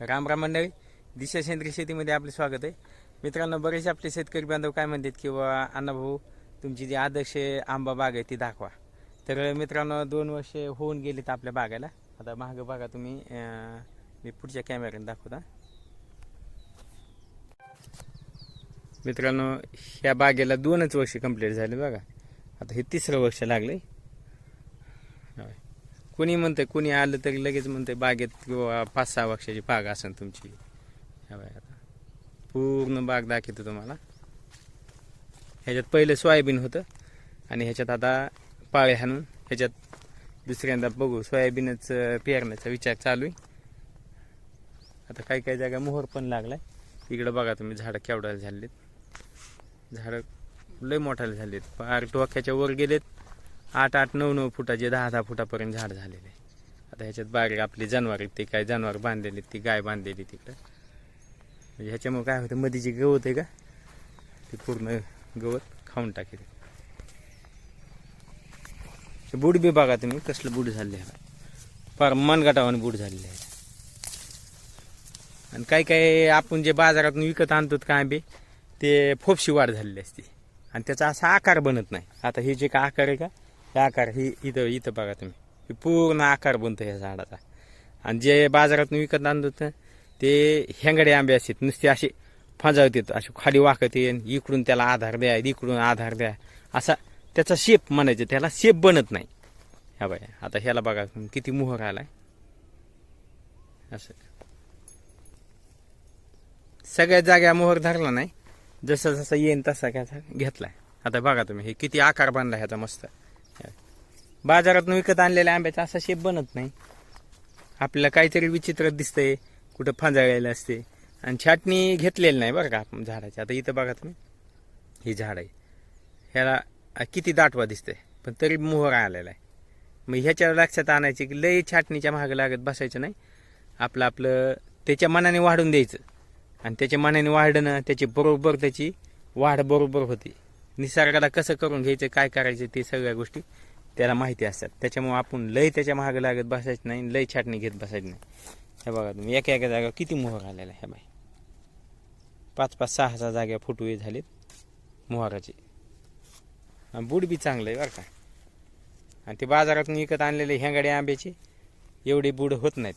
राम राम मंडळी. दिशा सेंद्रिय शेतीमध्ये आपले स्वागत आहे. मित्रांनो बरेचसे आपले शेतकरी बांधव काय म्हणतात किंवा अण्णाभाऊ तुमची जी आदर्श आंबा बाग आहे ती दाखवा. तर मित्रांनो दोन वर्ष होऊन गेलीत आपल्या बागाला. आता मागं बघा तुम्ही. मी पुढच्या कॅमेऱ्याने दाखवता. मित्रांनो ह्या बागेला दोनच वर्ष कंप्लीट झाले बघा. आता हे तिसरं वर्ष लागले कोणी म्हणतंय कोणी आलं तरी लगेच म्हणतंय बागेत किंवा पाच सहा वर्षाची बाग असेल तुमची. आता. पूर्ण बाग दाखवतो तुम्हाला. ह्याच्यात पहिलं सोयाबीन होतं आणि ह्याच्यात आता पाळे हाणून ह्याच्यात दुसऱ्यांदा बघू सोयाबीनच पेरण्याचा विचार चालू आहे. आता काही काही जागा मोहर पण लागलाय. इकडं बघा तुम्ही झाडं केवढ्याला झालेत. झाडं लय मोठाले झालेत. पार डोक्याच्या वर गेलेत. आठ आठ नऊ नऊ फुटाचे दहा दहा फुटापर्यंत झाड झालेले. आहे. आता ह्याच्यात बारीक आपली जनावर आहेत ते काय जनावर बांधलेली ती गाय बांधलेली तिकडं. म्हणजे ह्याच्यामुळे काय होतं मध्ये जे गवत आहे का ते पूर्ण गवत खाऊन टाकेल. हे बूड बी बघा तुम्ही कसलं बूड झाले आहे फार मनगटावाने बूड झालेले आहे. आणि काही काही आपण जे बाजारातून विकत आणतो काय बी ते फोपशी वाढ झालेली असते. आणि त्याचा असा आकार बनत नाही. आता हे जे का आकार आहे का हे आकार ही इथं इथं बघा तुम्ही. हे पूर्ण आकार बनतो ह्या झाडाचा. आणि जे बाजारातून विकत आणतो ते हेंगडे आंबे असतात. नुसते असे फंजावतात असे खाली वाकत येईन इकडून त्याला आधार द्या इकडून आधार द्या. असा त्याचा शेप म्हणायचं त्याला शेप बनत नाही. ह्या बाय आता ह्याला बघा किती मोहर आलाय. असं. सगळ्या जाग्या मोहर धरला नाही. जसं जसं येईन तसा घ्यायचा घेतलाय. आता बघा तुम्ही हे किती आकार बांधला ह्याचा मस्त. बाजारातून विकत आणलेल्या आंब्याचा असा शेप बनत नाही. आपल्याला काहीतरी विचित्र दिसतंय कुठं फांजाळलेलं असते. आणि छाटणी घेतलेली नाही बरं का आपण झाडाची. आता इथं बघा तुम्ही. ही झाड आहे ह्याला किती दाटवा दिसतंय पण तरी मोहर आलेला आहे. मग ह्याच्या लक्षात आणायचे की लई छाटणीच्या मागं लागत बसायचं नाही. आपलं आपलं त्याच्या मनाने वाढून द्यायचं. आणि त्याच्या मनाने वाढणं त्याची बरोबर त्याची वाढ बरोबर होती. निसर्गाला कसं करून घ्यायचं काय करायचं ते सगळ्या गोष्टी त्याला माहिती असतात. त्याच्यामुळे आपण लय त्याच्या मागं लागत बसायचं नाही लय छाटणी घेत बसायचं नाही. हे बघा तुम्ही एका एका जागा किती मोहर आलेला आहे बाई. पाच पाच सहा सहा जाग्या फुटवे झालेत मोहराचे. आणि बूड बी चांगलं आहे बरं का. आणि ते बाजारातून विकत आणलेले हेंगाडे आंब्याचे एवढे बूड होत नाहीत.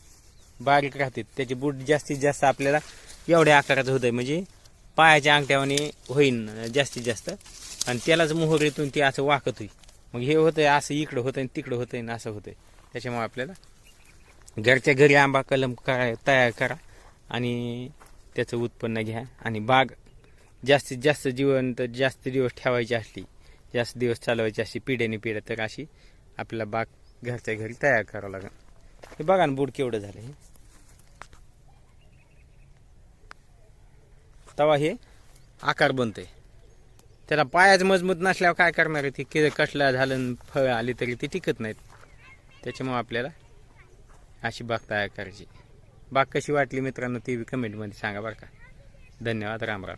बारीक राहतात. त्याचे बूड जास्तीत जास्त आपल्याला एवढ्या आकाराचं होतं म्हणजे पायाच्या अंगठ्यावाने होईन जास्तीत जास्त. आणि त्यालाच मोहर येतून ते असं वाकत होईल मग हे होतंय असं इकडं होतंय तिकडं होतंय असं होतंय. त्याच्यामुळे आपल्याला घरच्या घरी आंबा कलम करा तयार करा आणि त्याचं उत्पन्न घ्या. आणि बाग जास्तीत जास्त जिवंत जास्त दिवस ठेवायची असली जास्त दिवस चालवायची असली पिढ्याने पिढ्या तर अशी आपल्याला बाग घरच्या घरी तयार करावं लागेल. हे बघा ना बूड केवढं झालं हे. तवा हे आकार बनतोय. त्याला पायाच मजबूत नसल्यावर काय करणार आहे ती? के कसला झालं आणि फळ आली तरी ती टिकत नाहीत. त्याच्यामुळे आपल्याला अशी बाग तयार करायची. बाग कशी वाटली मित्रांनो ती कमेंटमध्ये सांगा बरं का. धन्यवाद राम राम.